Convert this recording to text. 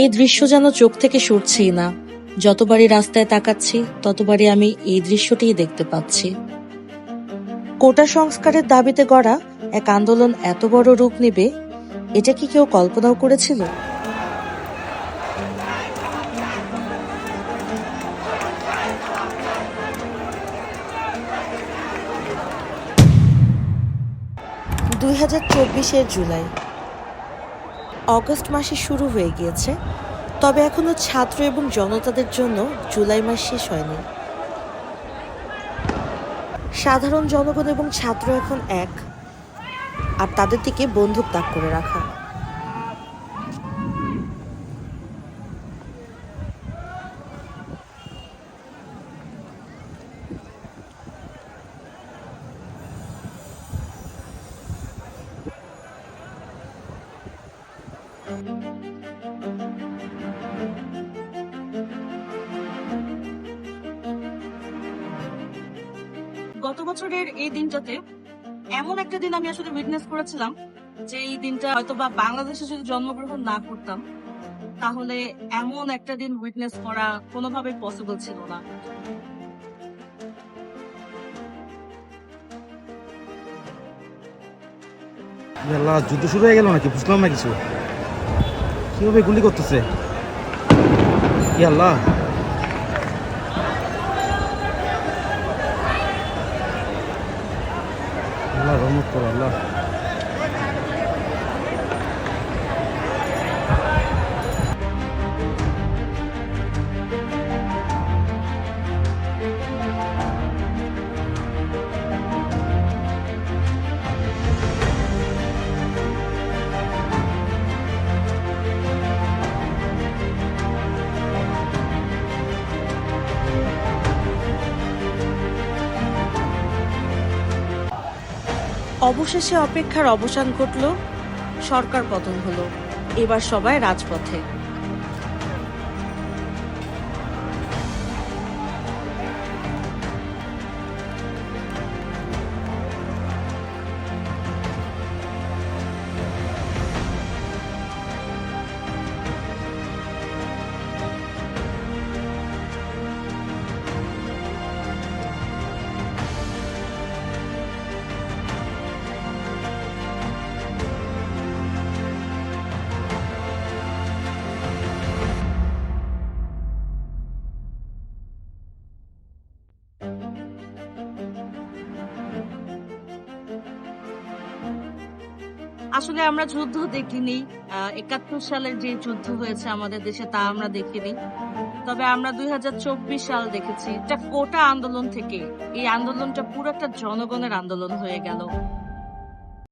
এই দৃশ্য যেন চোখ থেকে সরছেই না। যতবারই রাস্তায় তাকাচ্ছি, ততবারই আমি এই দৃশ্যটিই দেখতে পাচ্ছি। কোটা সংস্কারের দাবিতে গড়া এক আন্দোলন এত বড় রূপ নেবে, এটা কি কেউ কল্পনাও করেছিল? দুই হাজার চব্বিশের জুলাই। অগস্ট মাসে শুরু হয়ে গিয়েছে, তবে এখনও ছাত্র এবং জনতাদের জন্য জুলাই মাস শেষ হয়নি। সাধারণ জনগণ এবং ছাত্র এখন এক, আর তাদের দিকে বন্দুক তাক করে রাখা। গত বছরের এই দিনটাতে এমন একটা দিন আমি আসলে উইটনেস করেছিলাম যে এই দিনটা হয়তো বা বাংলাদেশে যদি জন্মগ্রহণ না করতাম, তাহলে এমন একটা দিন উইটনেস করা কোনোভাবেই পসিবল ছিল না। ই যুদ্ধ শুরু হয়ে গেল নাকি? বুঝলাম না কিছু। কীভাবে গুলি করতেছে? আল্লাহ। আল্লাহ রহমত করো আল্লাহ। অবশেষে অপেক্ষার অবসান ঘটল সরকার পতন হলো। এবার সবাই রাজপথে। আসলে আমরা যুদ্ধ দেখিনি একাত্তর সালের যে যুদ্ধ হয়েছে আমাদের দেশে তা আমরা দেখিনি। তবে আমরা দুই হাজার চব্বিশ সাল দেখেছি, এটা কোটা আন্দোলন থেকে, এই আন্দোলনটা পুরো একটা জনগণের আন্দোলন হয়ে গেল।